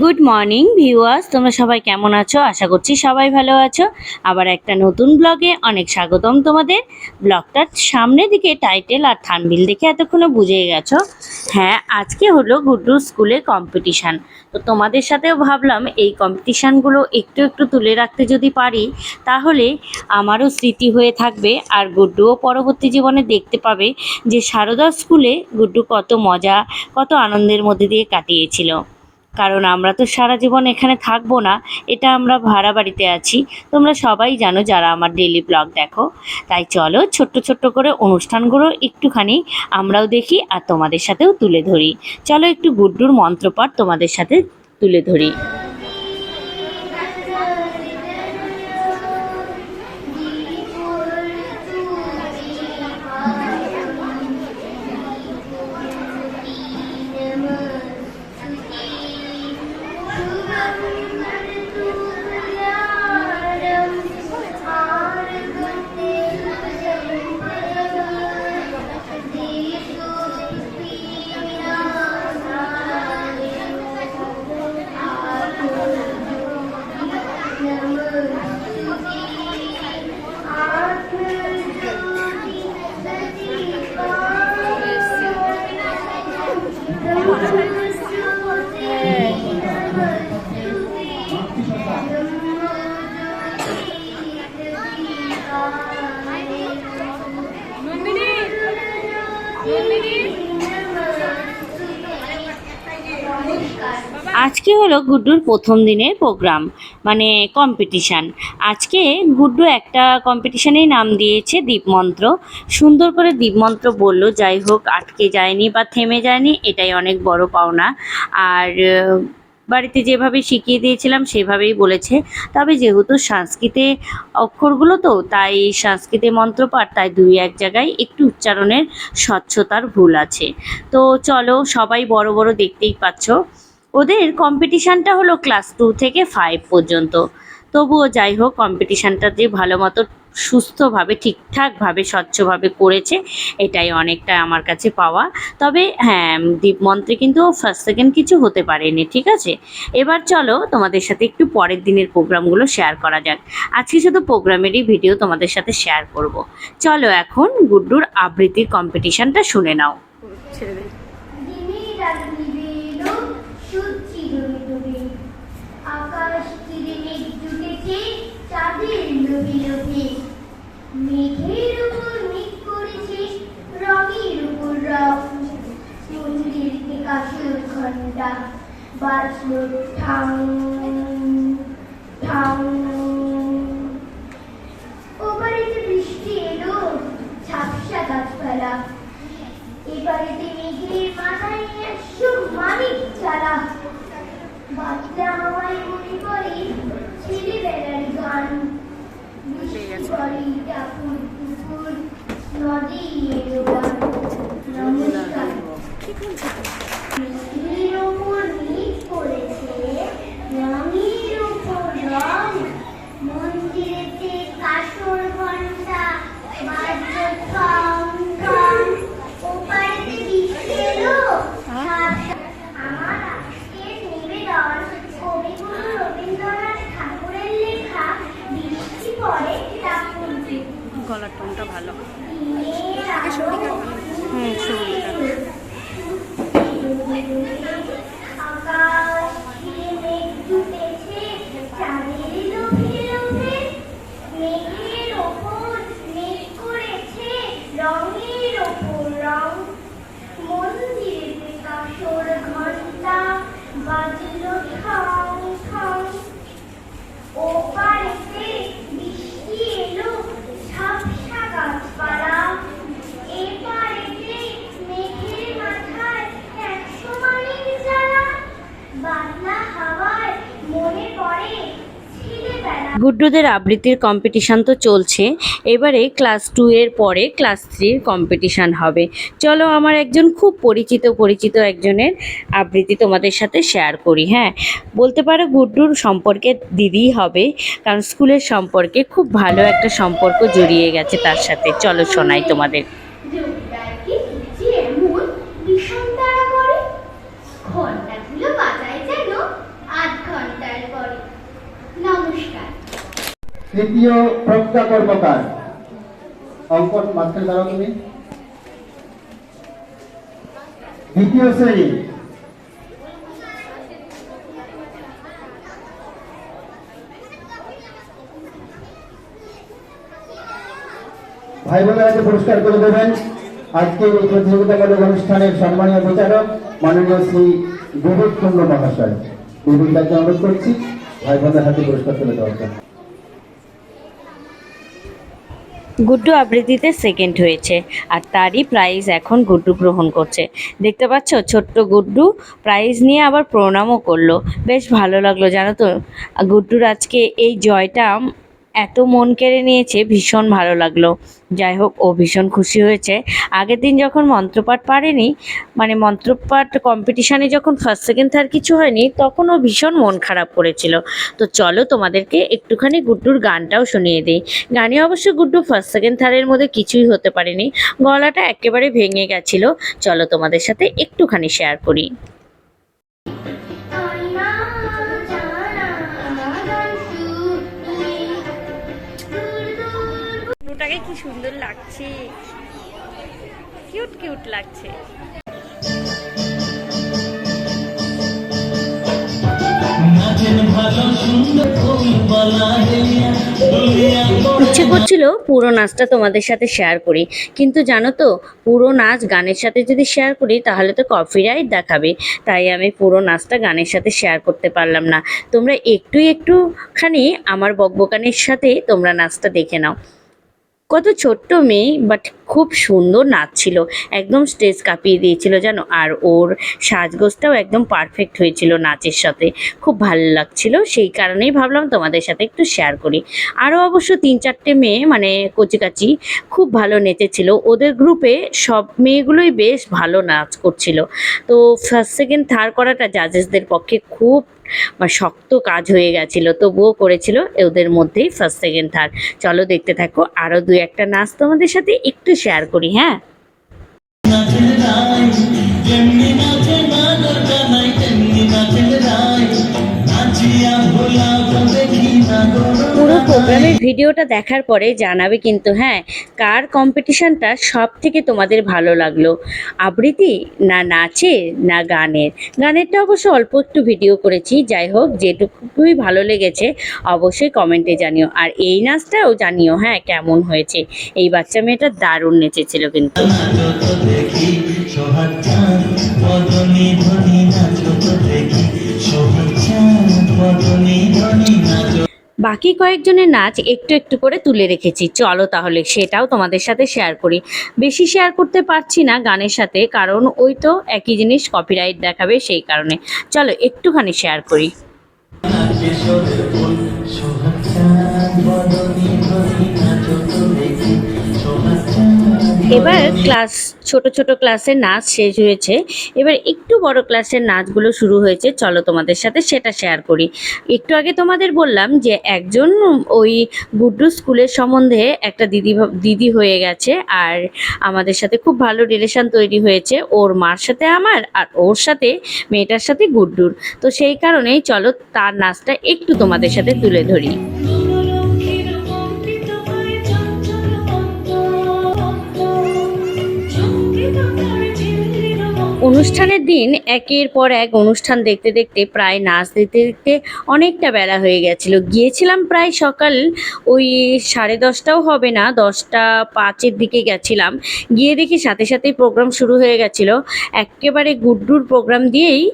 Good morning viewers তোমরা সবাই কেমন আছো? আশা করছি সবাই ভালো আছো। আবার একটা নতুন ব্লগে অনেক স্বাগতম তোমাদের। ব্লগটার সামনের দিকে টাইটেল আর থানবিল দেখে এতক্ষণে বুঝে গেছো। হ্যাঁ আজকে হলো গুড্ডু স্কুলে কম্পিটিশান তো তোমাদের সাথেও ভাবলাম এই কম্পিটিশানগুলো একটু একটু তুলে রাখতে যদি পারি, তাহলে আমারও স্মৃতি হয়ে থাকবে আর গুড্ডুও পরবর্তী জীবনে দেখতে পাবে যে সারদা স্কুলে গুড্ডু কত মজা, কত আনন্দের মধ্যে দিয়ে কাটিয়েছিল। কারণ আমরা তো সারা জীবন এখানে থাকব না, এটা আমরা ভাড়া বাড়িতে আছি। তোমরা সবাই জানো যারা আমার ডেলি ব্লগ দেখো। তাই চলো ছোট্ট ছোট্ট করে অনুষ্ঠানগুলো একটুখানি আমরাও দেখি আর তোমাদের সাথেও তুলে ধরি। চলো একটু গুড্ডুর মন্ত্রপাঠ তোমাদের সাথে তুলে ধরি। আজকে হলো গুড্ডুর প্রথম দিনের প্রোগ্রাম মানে কম্পিটিশান আজকে গুড্ডু একটা কম্পিটিশানেই নাম দিয়েছে দীপমন্ত্র। সুন্দর করে দীপমন্ত্র বলল, যাই হোক, আটকে যায়নি বা থেমে যায়নি, এটাই অনেক বড় পাওনা। আর বাড়িতে যেভাবে শিখিয়ে দিয়েছিলাম, সেভাবেই বলেছে। তবে যেহেতু সংস্কৃতে অক্ষরগুলো তো, তাই সংস্কৃতে মন্ত্রপাঠ তাই দুই এক জায়গায় একটু উচ্চারণের স্বচ্ছতার ভুল আছে। তো চলো, সবাই বড় বড় দেখতেই পাচ্ছ। ওদের কম্পিটিশানটা হলো ক্লাস টু থেকে ফাইভ পর্যন্ত। তবুও যাই হোক কম্পিটিশানটা যে ভালো মতো সুস্থভাবে, ঠিকঠাকভাবে, স্বচ্ছভাবে করেছে, এটাই অনেকটা আমার কাছে পাওয়া। তবে হ্যাঁ দীপমন্ত্রে কিন্তু ফার্স্ট সেকেন্ড কিছু হতে পারেনি, ঠিক আছে? এবার চলো তোমাদের সাথে একটু পরের দিনের প্রোগ্রামগুলো শেয়ার করা যাক। আজকে শুধু প্রোগ্রামেরই ভিডিও তোমাদের সাথে শেয়ার করব। চলো এখন গুড্ডুর আবৃত্তির কম্পিটিশানটা শুনে নাও। দিনে লোভে লোভে মেঘের উপর মেঘ করেছে রঙের উপর রং মন্দির থেকে ঘণ্টা বাজলো ঠাং ঠাং। ওপারেতে বৃষ্টি এলো, ঝাপসা গাছপালা। এবারেতে মেঘের মাথায় একশো মানিক চালা। বাতলা হাওয়ায় মনে পড়ে ছেলেবেলার গান পড়ে পুকুর নদী নমস্কার মেঘের ওপর মেঘ পড়েছে রঙের ওপর রং মন্দিরেতে কাসর ঘণ্টা বাজলো ঠং ঠং ওপারেতে বৃষ্টি এলো আমার আজকের নিবেদন কবিগুরু রবীন্দ্রনাথ ঠাকুরের লেখা বৃষ্টি পড়ে টাকুর গলার টোনটা ভালো দিনের আলো হুম শুরু আকাশ ঘিরে মেঘ জুটেছে চাঁদের লোভে লোভে মেঘের ওপর মেঘ করেছে রঙের ওপর রং মন্দিরেতে কাসর ঘণ্টা বাজলো ঠাং ঠাং ওপারেতে বৃষ্টি এলো ঝাপসা গাছপালা এপারেতে মেঘের মাথায় একশো মাইল জ্বালা বাদলা হাওয়ায় মনে পড়ে ছেলেবেলা গুড্ডুদের আবৃত্তির কম্পিটিশান তো চলছে। এবারে ক্লাস টু এর পরে ক্লাস থ্রির কম্পিটিশান হবে। চলো আমার একজন খুব পরিচিত পরিচিত একজনের আবৃত্তি তোমাদের সাথে শেয়ার করি হ্যাঁ? বলতে পারো গুড্ডুর সম্পর্কে দিদিই হবে, কারণ স্কুলের সম্পর্কে খুব ভালো একটা সম্পর্ক জড়িয়ে গেছে তার সাথে। চলো শোনাই তোমাদের কি যে এমন ভীষণ তাড়া করে ঘন্টাগুলো বাজায় যেন তৃতীয় প্রজ্ঞা কর্মকার। অঙ্কন মাঝখানে দাঁড়াও তুমি। দ্বিতীয় শ্রেণি। ভাই বোনেরা পুরস্কার করে দেবেন আজকে এই প্রতিযোগিতামূলক অনুষ্ঠানের সম্মানীয় বিচারক মাননীয় শ্রী বিবেক কুন্ড মহাশয়। বিবেক দাকে অনুরোধ করছি ভাই বোনের হাতে পুরস্কার তুলে দেওয়ার জন্য। গুড্ডু আবৃত্তিতে সেকেন্ড হয়েছে আর তারই প্রাইজ এখন গুড্ডু গ্রহণ করছে। দেখতে পাচ্ছ, ছোট্ট গুড্ডু প্রাইজ নিয়ে আবার প্রণামও করল। বেশ ভালো লাগল জানো তো। গুড্ডুর আজকে এই জয়টা এত মন কেড়ে নিয়েছে, ভীষণ ভালো লাগল। যাই হোক, ও ভীষণ খুশি হয়েছে। আগের দিন যখন মন্ত্রপাঠ পারেনি মানে মন্ত্রপাঠ কম্পিটিশানে যখন ফার্স্ট সেকেন্ড থার্ড কিছু হয়নি, তখন ও ভীষণ মন খারাপ করেছিল। তো চলো তোমাদেরকে একটুখানি গুড্ডুর গানটাও শুনিয়ে দিই। গানে অবশ্য গুড্ডু ফার্স্ট সেকেন্ড থার্ডের মধ্যে কিছুই হতে পারেনি। গলাটা একেবারে ভেঙে গেছিল। চলো তোমাদের সাথে একটুখানি শেয়ার করি। গুড্ডুটাকে কি সুন্দর লাগছে? কিউট কিউট লাগছে। ইচ্ছে করছিল পুরো নাচটা তোমাদের সাথে শেয়ার করি। কিন্তু জানো তো, পুরো নাচ গানের সাথে যদি শেয়ার করি, তাহলে তো কপিরাইট দেখাবে। তাই আমি পুরো নাচটা গানের সাথে শেয়ার করতে পারলাম না। তোমরা একটু একটুখানি আমার বকবকানের সাথে তোমরা নাচটা দেখে নাও। কত ছোট্ট মেয়ে বাট খুব সুন্দর নাচছিল, একদম স্টেজ কাঁপিয়ে দিয়েছিল জানো আর ওর সাজগোজটাও একদম পারফেক্ট হয়েছিল নাচের সাথে। খুব ভালো লাগছিল, সেই কারণেই ভাবলাম তোমাদের সাথে একটু শেয়ার করি। আরও অবশ্য তিন চারটে মেয়ে মানে কচিকাচি, খুব ভালো নেচেছিল। ওদের গ্রুপে সব মেয়েগুলোই বেশ ভালো নাচ করছিল। তো ফার্স্ট সেকেন্ড থার্ড করাটা জাজেসদের পক্ষে খুব মানে শক্ত কাজ হয়ে গেছিল, তবুও করেছিল। ওদের মধ্যেই ফার্স্ট সেকেন্ড থার্ড চলো দেখতে থাকো, আরও দু একটা নাচ তোমাদের সাথে একটু শেয়ার করি হ্যাঁ? ভিডিওটা দেখার পরে জানাবে কিন্তু হ্যাঁ কার কম্পিটিশনটা সব থেকে তোমাদের ভালো লাগল আবৃত্তি না নাচে না গানের গানেরটা অবশ্য অল্প একটু ভিডিও করেছি যাই হোক যেটুকুই ভালো লেগেছে অবশ্যই কমেন্টে জানিও আর এই নাচটাও জানিও হ্যাঁ কেমন হয়েছে এই বাচ্চা মেয়েটা দারুণ নেচেছিল কিন্তু যত দেখি বাকি কয়েকজনের নাচ একটু একটু করে তুলে রেখেছি। চলো তাহলে সেটাও তোমাদের সাথে শেয়ার করি। বেশি শেয়ার করতে পারছি না গানের সাথে, কারণ ওই তো একই জিনিস কপিরাইট দেখাবে সেই কারণে। চলো একটুখানি শেয়ার করি। এবার ক্লাস ছোট ছোট ক্লাসের নাচ শেষ হয়েছে। এবার একটু বড় ক্লাসের নাচগুলো শুরু হয়েছে। চলো তোমাদের সাথে সেটা শেয়ার করি। একটু আগে তোমাদের বললাম যে একজন ওই গুড্ডু স্কুলের সম্বন্ধে একটা দিদি দিদি হয়ে গেছে আর আমাদের সাথে খুব ভালো রিলেশন তৈরি হয়েছে। ওর মার সাথে আমার আর ওর সাথে মেয়েটার সাথে গুড্ডুর। তো সেই কারণেই চলো তার নাচটা একটু তোমাদের সাথে তুলে ধরি। অনুষ্ঠানের দিন একের পর এক অনুষ্ঠান দেখতে দেখতে প্রায় নাচ দেখতে দেখতে অনেকটা বেলা হয়ে গেছিল। গিয়েছিলাম প্রায় সকাল ওই সাড়ে দশটাও হবে না, দশটা পাঁচের দিকে গেছিলাম। গিয়ে দেখি সাথে সাথেই প্রোগ্রাম শুরু হয়ে গেছিল। একেবারে গুড্ডুর প্রোগ্রাম দিয়েই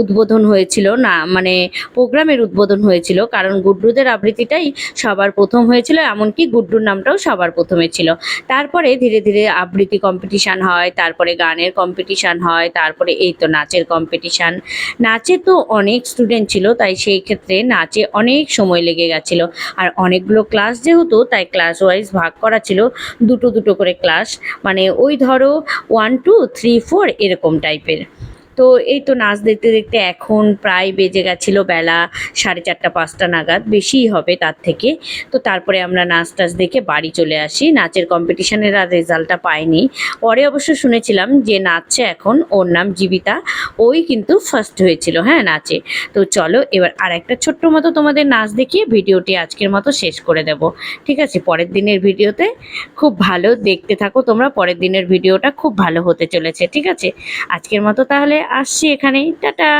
উদ্বোধন হয়েছিল। না মানে প্রোগ্রামের উদ্বোধন হয়েছিল। কারণ গুড্ডুদের আবৃত্তিটাই সবার প্রথম হয়েছিল, এমনকি গুড্ডুর নামটাও সবার প্রথমে ছিল। তারপরে ধীরে ধীরে আবৃত্তি কম্পিটিশান হয়, তারপরে গানের কম্পিটিশান হয়, তারপরে এই তো নাচের কম্পিটিশান নাচে তো অনেক স্টুডেন্ট ছিল, তাই সেই ক্ষেত্রে নাচে অনেক সময় লেগে গেছিল। আর অনেকগুলো ক্লাস যেহেতু, তাই ক্লাস ওয়াইজ ভাগ করা ছিল, দুটো দুটো করে ক্লাস মানে ওই ধরো ওয়ান টু থ্রি ফোর এরকম টাইপের তো এই তো নাচ দেখতে দেখতে এখন প্রায় বেজে গেছিল বেলা সাড়ে চারটা, পাঁচটা নাগাদ, বেশিই হবে তার থেকে। তো তারপরে আমরা নাচ টাচ দেখে বাড়ি চলে আসি। নাচের কম্পিটিশনের আর রেজাল্টটা পাইনি। পরে অবশ্য শুনেছিলাম যে নাচছে এখন, ওর নাম জীবিতা। ওই কিন্তু ফার্স্ট হয়েছিল হ্যাঁ নাচে। তো চলো, এবার আর একটা ছোট্ট মতো তোমাদের নাচ দেখিয়ে ভিডিওটি আজকের মতো শেষ করে দেব। ঠিক আছে, পরের দিনের ভিডিওতে খুব ভালো দেখতে থাকো তোমরা, পরের দিনের ভিডিওটা খুব ভালো হতে চলেছে। ঠিক আছে, আজকের মতো তাহলে আসছি এখানেই টাটা।